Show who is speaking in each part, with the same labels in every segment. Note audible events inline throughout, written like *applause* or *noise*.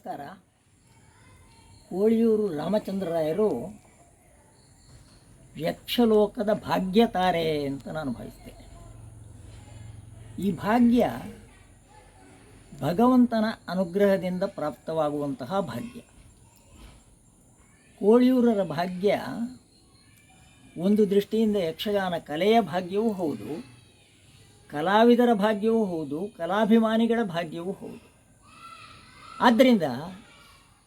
Speaker 1: ನಮಸ್ಕಾರ. ಕೋಳಿಯೂರು ರಾಮಚಂದ್ರರಾಯರು ಯಕ್ಷಲೋಕದ ಭಾಗ್ಯತಾರೆ ಅಂತ ನಾನು ಭಾವಿಸ್ತೇನೆ. ಈ ಭಾಗ್ಯ ಭಗವಂತನ ಅನುಗ್ರಹದಿಂದ ಪ್ರಾಪ್ತವಾಗುವಂತಹ ಭಾಗ್ಯ. ಕೋಳಿಯೂರರ ಭಾಗ್ಯ ಒಂದು ದೃಷ್ಟಿಯಿಂದ ಯಕ್ಷಗಾನ ಕಲೆಯ ಭಾಗ್ಯವೂ ಹೌದು, ಕಲಾವಿದರ ಭಾಗ್ಯವೂ ಹೌದು, ಕಲಾಭಿಮಾನಿಗಳ ಭಾಗ್ಯವೂ ಹೌದು. ಆದ್ದರಿಂದ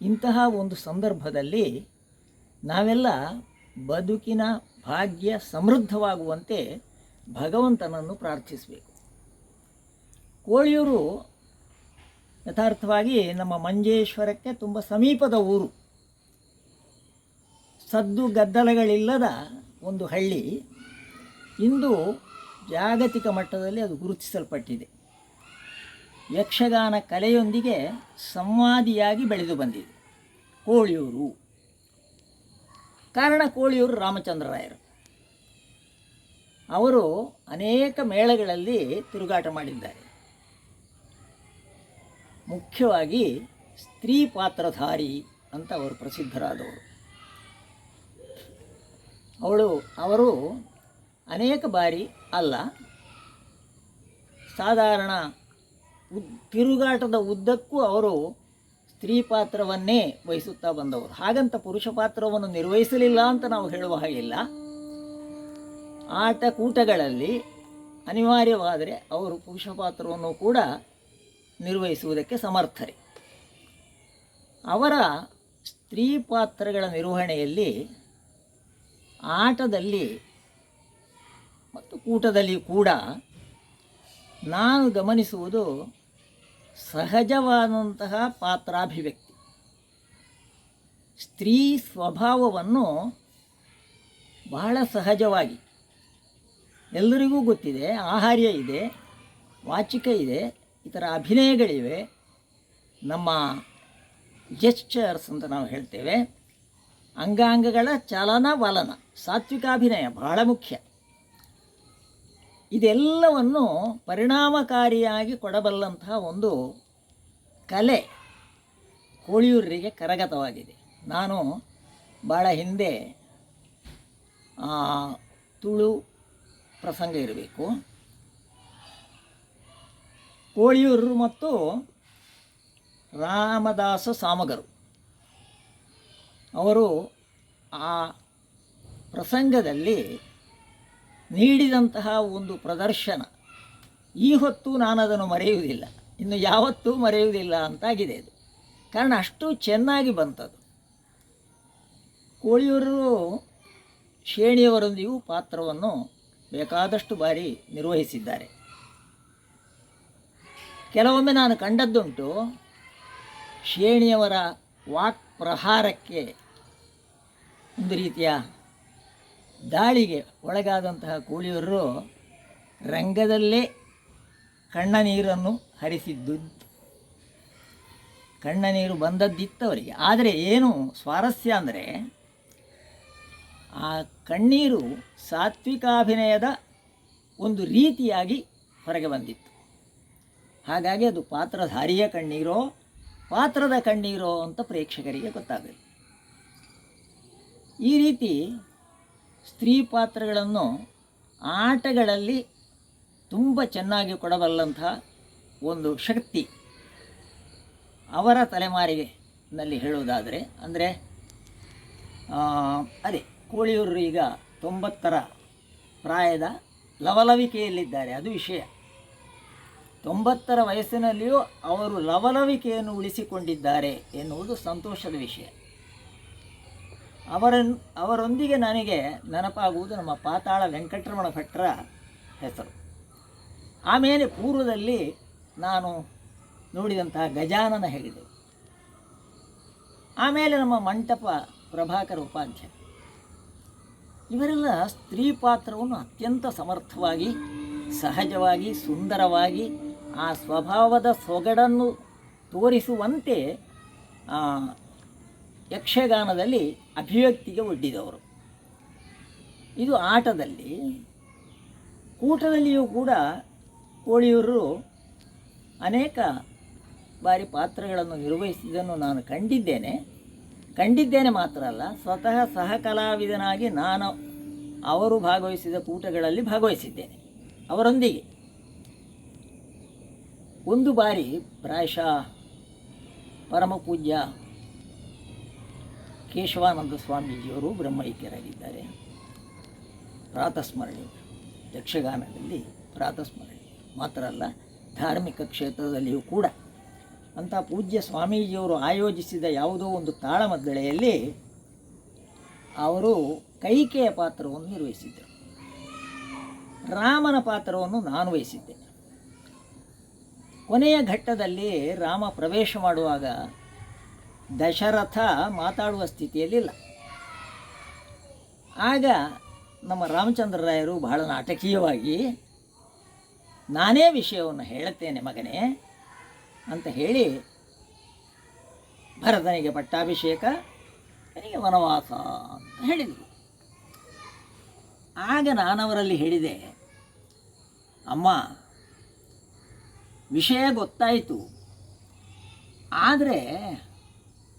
Speaker 1: ಇಂತಹ ಒಂದು ಸಂದರ್ಭದಲ್ಲಿ ನಾವೆಲ್ಲ ಬದುಕಿನ ಭಾಗ್ಯ ಸಮೃದ್ಧವಾಗುವಂತೆ ಭಗವಂತನನ್ನು ಪ್ರಾರ್ಥಿಸಬೇಕು. ಕೋಳಿಯೂರು ಯಥಾರ್ಥವಾಗಿ ನಮ್ಮ ಮಂಜೇಶ್ವರಕ್ಕೆ ತುಂಬ ಸಮೀಪದ ಊರು. ಸದ್ದು ಗದ್ದಲಗಳಿಲ್ಲದ ಒಂದು ಹಳ್ಳಿ. ಇಂದು ಜಾಗತಿಕ ಮಟ್ಟದಲ್ಲಿ ಅದು ಗುರುತಿಸಲ್ಪಟ್ಟಿದೆ. ಯಕ್ಷಗಾನ ಕಲೆಯೊಂದಿಗೆ ಸಂವಾದಿಯಾಗಿ ಬೆಳೆದು ಬಂದಿದೆ. ಕೋಳಿಯೂರು. ಕಾರಣ ಕೋಳಿಯೂರು ರಾಮಚಂದ್ರರಾಯರು ಅವರು ಅನೇಕ ಮೇಳಗಳಲ್ಲಿ ತಿರುಗಾಟ ಮಾಡಿದ್ದಾರೆ. ಮುಖ್ಯವಾಗಿ ಸ್ತ್ರೀ ಪಾತ್ರಧಾರಿ ಅಂತ ಅವರು ಪ್ರಸಿದ್ಧರಾದವರು. ಅವಳು, ಅವರು ಅನೇಕ ಬಾರಿ ಅಲ್ಲ, ಸಾಧಾರಣ ತಿರುಗಾಟದ ಉದ್ದಕ್ಕೂ ಅವರು ಸ್ತ್ರೀ ಪಾತ್ರವನ್ನೇ ವಹಿಸುತ್ತಾ ಬಂದವರು. ಹಾಗಂತ ಪುರುಷ ಪಾತ್ರವನ್ನು ನಿರ್ವಹಿಸಲಿಲ್ಲ ಅಂತ ನಾವು ಹೇಳುವ ಹಾಗಿಲ್ಲ ಆಟ ಕೂಟಗಳಲ್ಲಿ ಅನಿವಾರ್ಯವಾದರೆ ಅವರು ಪುರುಷ ಪಾತ್ರವನ್ನು ಕೂಡ ನಿರ್ವಹಿಸುವುದಕ್ಕೆ ಸಮರ್ಥರೆ. ಅವರ ಸ್ತ್ರೀ ಪಾತ್ರಗಳ ನಿರ್ವಹಣೆಯಲ್ಲಿ ಆಟದಲ್ಲಿ ಮತ್ತು ಕೂಟದಲ್ಲಿ ಕೂಡ ನಾನು ಗಮನಿಸುವುದು ಸಹಜವಾದಂತಹ ಪಾತ್ರಾಭಿವ್ಯಕ್ತಿ. ಸ್ತ್ರೀ ಸ್ವಭಾವವನ್ನು ಬಹಳ ಸಹಜವಾಗಿ ಎಲ್ಲರಿಗೂ ಗೊತ್ತಿದೆ, ಆಹಾರ್ಯ ಇದೆ, ವಾಚಿಕ ಇದೆ, ಇತರ ಅಭಿನಯಗಳಿವೆ. ನಮ್ಮ ಜೆಸ್ಚರ್ಸ್ ಅಂತ ನಾವು ಹೇಳ್ತೇವೆ. ಅಂಗಾಂಗಗಳ ಚಲನ ವಲನ ಸಾತ್ವಿಕಾಭಿನಯ ಬಹಳ ಮುಖ್ಯ. ಇದೆಲ್ಲವನ್ನು ಪರಿಣಾಮಕಾರಿಯಾಗಿ ಕೊಡಬಲ್ಲಂತಹ ಒಂದು ಕಲೆ ಕೋಳಿಯೂರಿಗೆ ಕರಗತವಾಗಿದೆ. ನಾನು ಭಾಳ ಹಿಂದೆ ತುಳು ಪ್ರಸಂಗ ಇರಬೇಕು. ಕೋಳಿಯೂರು ಮತ್ತು ರಾಮದಾಸ ಸಾಮಗರು ಅವರು ಆ ಪ್ರಸಂಗದಲ್ಲಿ ನೀಡಿದಂತಹ ಒಂದು ಪ್ರದರ್ಶನ. ಈ ಹೊತ್ತು ನಾನು ಅದನ್ನು ಮರೆಯುವುದಿಲ್ಲ. ಇನ್ನು ಯಾವತ್ತೂ ಮರೆಯುವುದಿಲ್ಲ ಅಂತಾಗಿದೆ ಅದು. ಕಾರಣ ಅಷ್ಟು ಚೆನ್ನಾಗಿ ಬಂತದು. ಕೋಳಿಯವರು ಶೇಣಿಯವರೊಂದಿಗೂ ಪಾತ್ರವನ್ನು ಬೇಕಾದಷ್ಟು ಬಾರಿ ನಿರ್ವಹಿಸಿದ್ದಾರೆ. ಕೆಲವೊಮ್ಮೆ ನಾನು ಕಂಡದ್ದುಂಟು ಶೇಣಿಯವರ ವಾಕ್ ಪ್ರಹಾರಕ್ಕೆ ಒಂದು ರೀತಿಯ ದಾಳಿಗೆ ಒಳಗಾದಂತಹ ಕೋಳಿಯವರು ರಂಗದಲ್ಲೇ ಕಣ್ಣ ನೀರನ್ನು ಹರಿಸಿದ್ದು. ಕಣ್ಣ ನೀರು ಬಂದದ್ದಿತ್ತವರಿಗೆ. ಆದರೆ ಏನು ಸ್ವಾರಸ್ಯ ಅಂದರೆ, ಆ ಕಣ್ಣೀರು ಸಾತ್ವಿಕಾಭಿನಯದ ಒಂದು ರೀತಿಯಾಗಿ ಹೊರಗೆ ಬಂದಿತ್ತು. ಹಾಗಾಗಿ ಅದು ಪಾತ್ರಧಾರಿಯ ಕಣ್ಣೀರೋ, ಪಾತ್ರದ ಕಣ್ಣೀರೋ ಅಂತ ಪ್ರೇಕ್ಷಕರಿಗೆ ಗೊತ್ತಾಗಬೇಕು. ಈ ರೀತಿ ಸ್ತ್ರೀ ಪಾತ್ರಗಳನ್ನು ಆಟಗಳಲ್ಲಿ ತುಂಬ ಚೆನ್ನಾಗಿ ಕೊಡಬಲ್ಲಂತಹ ಒಂದು ಶಕ್ತಿ ಅವರ ತಲೆಮಾರಿಗೆ ನಲ್ಲಿ ಹೇಳುವುದಾದರೆ, ಅಂದರೆ ಅದೇ, ಕೋಳಿಯೂರು ಈಗ ತೊಂಬತ್ತರ ಪ್ರಾಯದ ಲವಲವಿಕೆಯಲ್ಲಿದ್ದಾರೆ, ಅದು ವಿಷಯ. ತೊಂಬತ್ತರ ವಯಸ್ಸಿನಲ್ಲಿಯೂ ಅವರು ಲವಲವಿಕೆಯನ್ನು ಉಳಿಸಿಕೊಂಡಿದ್ದಾರೆ ಎನ್ನುವುದು ಸಂತೋಷದ ವಿಷಯ. ಅವರನ್ನು ಅವರೊಂದಿಗೆ ನನಗೆ ನೆನಪಾಗುವುದು ನಮ್ಮ ಪಾತಾಳ ವೆಂಕಟರಮಣ ಭಟ್ರ ಹೆಸರು. ಆಮೇಲೆ ಪೂರ್ವದಲ್ಲಿ ನಾನು ನೋಡಿದಂತಹ ಗಜಾನನ ಹೇಳಿದೆ. ಆಮೇಲೆ ನಮ್ಮ ಮಂಟಪ ಪ್ರಭಾಕರ ಉಪಾಧ್ಯಾಯ. ಇವರೆಲ್ಲ ಸ್ತ್ರೀ ಪಾತ್ರವನ್ನು ಅತ್ಯಂತ ಸಮರ್ಥವಾಗಿ, ಸಹಜವಾಗಿ, ಸುಂದರವಾಗಿ, ಆ ಸ್ವಭಾವದ ಸೊಗಡನ್ನು ತೋರಿಸುವಂತೆ ಯಕ್ಷಗಾನದಲ್ಲಿ ಅಭಿವ್ಯಕ್ತಿಗೆ ಒಡ್ಡಿದವರು. ಇದು ಆಟದಲ್ಲಿ ಕೂಟದಲ್ಲಿಯೂ ಕೂಡ ಕೋಳಿಯೂರು ಅನೇಕ ಬಾರಿ ಪಾತ್ರಗಳನ್ನು ನಿರ್ವಹಿಸಿದ್ದನ್ನು ನಾನು ಕಂಡಿದ್ದೇನೆ. ಕಂಡಿದ್ದೇನೆ ಮಾತ್ರ ಅಲ್ಲ, ಸ್ವತಃ ಸಹಕಲಾವಿದನಾಗಿ ನಾನು ಅವರು ಭಾಗವಹಿಸಿದ ಕೂಟಗಳಲ್ಲಿ ಭಾಗವಹಿಸಿದ್ದೇನೆ, ಅವರೊಂದಿಗೆ. ಒಂದು ಬಾರಿ ಪ್ರಾಯಶಃ ಪರಮ ಪೂಜ್ಯ ಕೇಶವಾನಂದ ಸ್ವಾಮೀಜಿಯವರು ಬ್ರಹ್ಮೈಕ್ಯರಾಗಿದ್ದಾರೆ. ಪ್ರಾತಸ್ಮರಣೆ. ಯಕ್ಷಗಾನದಲ್ಲಿ ಪ್ರಾತಸ್ಮರಣೆ. ಮಾತ್ರ ಅಲ್ಲ, ಧಾರ್ಮಿಕ ಕ್ಷೇತ್ರದಲ್ಲಿಯೂ ಕೂಡ ಅಂಥ ಪೂಜ್ಯ ಸ್ವಾಮೀಜಿಯವರು ಆಯೋಜಿಸಿದ ಯಾವುದೋ ಒಂದು ತಾಳಮದ್ದಳೆಯಲ್ಲಿ ಅವರು ಕೈಕೆಯ ಪಾತ್ರವನ್ನು ನಿರ್ವಹಿಸಿದ್ದರು. ರಾಮನ ಪಾತ್ರವನ್ನು ನಾನು ವಹಿಸಿದ್ದೆ. ಕೊನೆಯ ಘಟ್ಟದಲ್ಲಿ ರಾಮ ಪ್ರವೇಶ ಮಾಡುವಾಗ ದಶರಥ ಮಾತಾಡುವ ಸ್ಥಿತಿಯಲ್ಲಿಲ್ಲ. ಆಗ ನಮ್ಮ ರಾಮಚಂದ್ರ ರಾಯರು ಬಹಳ ನಾಟಕೀಯವಾಗಿ, ನಾನೇ ವಿಷಯವನ್ನು ಹೇಳುತ್ತೇನೆ ಮಗನೇ ಅಂತ ಹೇಳಿ ಭರತನಿಗೆ ಪಟ್ಟಾಭಿಷೇಕ, ನನಗೆ ವನವಾಸ ಅಂತ ಹೇಳಿದರು. ಆಗ ನಾನವರಲ್ಲಿ ಹೇಳಿದೆ, ಅಮ್ಮ, ವಿಷಯ ಗೊತ್ತಾಯಿತು, ಆದರೆ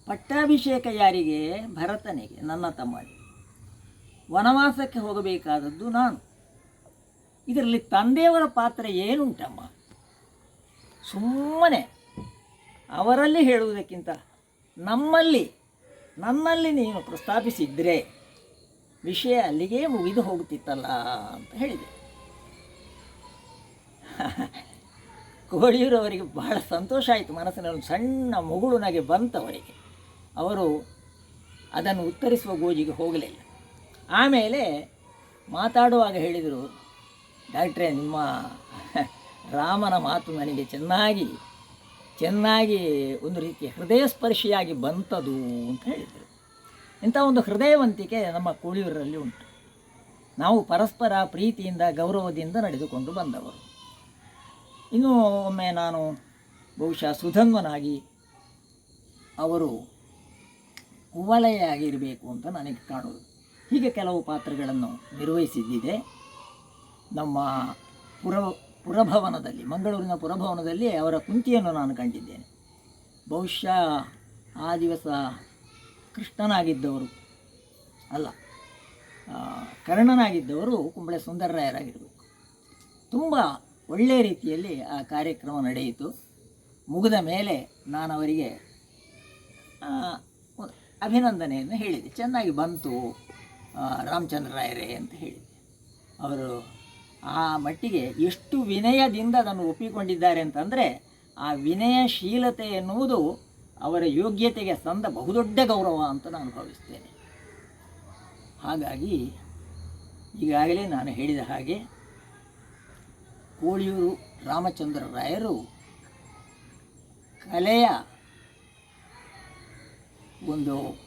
Speaker 1: ಪಟ್ಟಾಭಿಷೇಕ ಯಾರಿಗೆ? ಭರತನಿಗೆ, ನನ್ನ ತಮ್ಮನಿಗೆ. ವನವಾಸಕ್ಕೆ ಹೋಗಬೇಕಾದದ್ದು ನಾನು. ಇದರಲ್ಲಿ ತಂದೆಯವರ ಪಾತ್ರ ಏನುಂಟಮ್ಮ? ಸುಮ್ಮನೆ ಅವರಲ್ಲಿ ಹೇಳುವುದಕ್ಕಿಂತ ನಮ್ಮಲ್ಲಿ, ನನ್ನಲ್ಲಿ ನೀನು ಪ್ರಸ್ತಾಪಿಸಿದ್ರೆ ವಿಷಯ ಅಲ್ಲಿಗೆ ಮುಗಿದು ಹೋಗುತ್ತಿತ್ತಲ್ಲ ಅಂತ ಹೇಳಿದೆ. *laughs* ಕೋಳಿಯೂರವರಿಗೆ ಬಹಳ ಸಂತೋಷ ಆಯಿತು. ಮನಸ್ಸಿನಲ್ಲಿ ಸಣ್ಣ ಮುಗುಳು ನಗೆ ಬಂತವರಿಗೆ. ಅವರು ಅದನ್ನು ಉತ್ತರಿಸುವ ಗೋಜಿಗೆ ಹೋಗಲಿಲ್ಲ. ಆಮೇಲೆ ಮಾತಾಡುವಾಗ ಹೇಳಿದರು, ಡಾಕ್ಟ್ರೇ, ನಿಮ್ಮ ರಾಮನ ಮಾತು ನನಗೆ ಚೆನ್ನಾಗಿ ಚೆನ್ನಾಗಿ ಒಂದು ರೀತಿ ಹೃದಯ ಸ್ಪರ್ಶಿಯಾಗಿ ಬಂತದು ಅಂತ ಹೇಳಿದರು. ಇಂಥ ಒಂದು ಹೃದಯವಂತಿಕೆ ನಮ್ಮ ಕೋಳಿಯೂರಲ್ಲಿ ಉಂಟು. ನಾವು ಪರಸ್ಪರ ಪ್ರೀತಿಯಿಂದ, ಗೌರವದಿಂದ ನಡೆದುಕೊಂಡು ಬಂದವರು. ಇನ್ನೂ ಒಮ್ಮೆ ನಾನು ಬಹುಶಃ ಸುಧನ್ವನಾಗಿ ಅವರು ಕುವಲಯಾಗಿರಬೇಕು ಅಂತ ನನಗೆ ಕಾಣುವುದು. ಹೀಗೆ ಕೆಲವು ಪಾತ್ರಗಳನ್ನು ನಿರ್ವಹಿಸಿದ್ದಿದೆ. ನಮ್ಮ ಪುರ, ಪುರಭವನದಲ್ಲಿ, ಮಂಗಳೂರಿನ ಪುರಭವನದಲ್ಲಿ ಅವರ ಕುಂತಿಯನ್ನು ನಾನು ಕಂಡಿದ್ದೇನೆ. ಬಹುಶಃ ಆ ದಿವಸ ಕೃಷ್ಣನಾಗಿದ್ದವರು, ಅಲ್ಲ ಕರ್ಣನಾಗಿದ್ದವರು ಕುಂಬಳೆ ಸುಂದರರಾಯರಾಗಿರಬೇಕು. ತುಂಬ ಒಳ್ಳೆಯ ರೀತಿಯಲ್ಲಿ ಆ ಕಾರ್ಯಕ್ರಮ ನಡೆಯಿತು. ಮುಗಿದ ಮೇಲೆ ನಾನು ಅವರಿಗೆ ಅಭಿನಂದನೆಯನ್ನು ಹೇಳಿದೆ. ಚೆನ್ನಾಗಿ ಬಂತು ರಾಮಚಂದ್ರ ರಾಯರೇ ಅಂತ ಹೇಳಿದೆ. ಅವರು ಆ ಮಟ್ಟಿಗೆ ಎಷ್ಟು ವಿನಯದಿಂದ ಅದನ್ನು ಒಪ್ಪಿಕೊಂಡಿದ್ದಾರೆ ಅಂತಂದರೆ, ಆ ವಿನಯಶೀಲತೆ ಎನ್ನುವುದು ಅವರ ಯೋಗ್ಯತೆಗೆ ಸಂದ ಬಹುದೊಡ್ಡ ಗೌರವ ಅಂತ ನಾನು ಭಾವಿಸ್ತೇನೆ. ಹಾಗಾಗಿ ಈಗಾಗಲೇ ನಾನು ಹೇಳಿದ ಹಾಗೆ, ಕೋಳಿಯೂರು ರಾಮಚಂದ್ರ ರಾಯರು ಕಲೆಯ ಒಂದು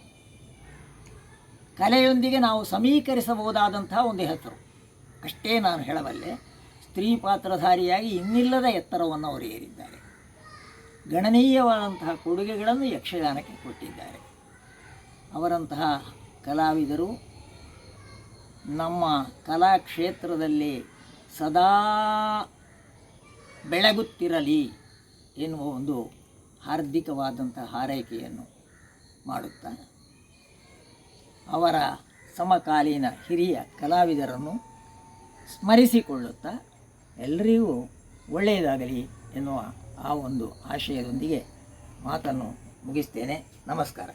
Speaker 1: ಕಲೆಯೊಂದಿಗೆ ನಾವು ಸಮೀಕರಿಸಬಹುದಾದಂತಹ ಒಂದು ಹೆಸರು. ಅಷ್ಟೇ ನಾನು ಹೇಳಬಲ್ಲೆ, ಸ್ತ್ರೀ ಪಾತ್ರಧಾರಿಯಾಗಿ ಇನ್ನಿಲ್ಲದ ಎತ್ತರವನ್ನು ಅವರು ಏರಿದ್ದಾರೆ. ಗಣನೀಯವಾದಂತಹ ಕೊಡುಗೆಗಳನ್ನು ಯಕ್ಷಗಾನಕ್ಕೆ ಕೊಟ್ಟಿದ್ದಾರೆ. ಅವರಂತಹ ಕಲಾವಿದರು ನಮ್ಮ ಕಲಾಕ್ಷೇತ್ರದಲ್ಲಿ ಸದಾ ಬೆಳಗುತ್ತಿರಲಿ ಎನ್ನುವ ಒಂದು ಹಾರ್ದಿಕವಾದಂಥ ಹಾರೈಕೆಯನ್ನು ಮಾಡುತ್ತಾ ಅವರ ಸಮಕಾಲೀನ ಹಿರಿಯ ಕಲಾವಿದರನ್ನು ಸ್ಮರಿಸಿಕೊಳ್ಳುತ್ತಾ ಎಲ್ಲರಿಗೂ ಒಳ್ಳೆಯದಾಗಲಿ ಎನ್ನುವ ಆ ಒಂದು ಆಶಯದೊಂದಿಗೆ ಮಾತನ್ನು ಮುಗಿಸ್ತೇನೆ. ನಮಸ್ಕಾರ.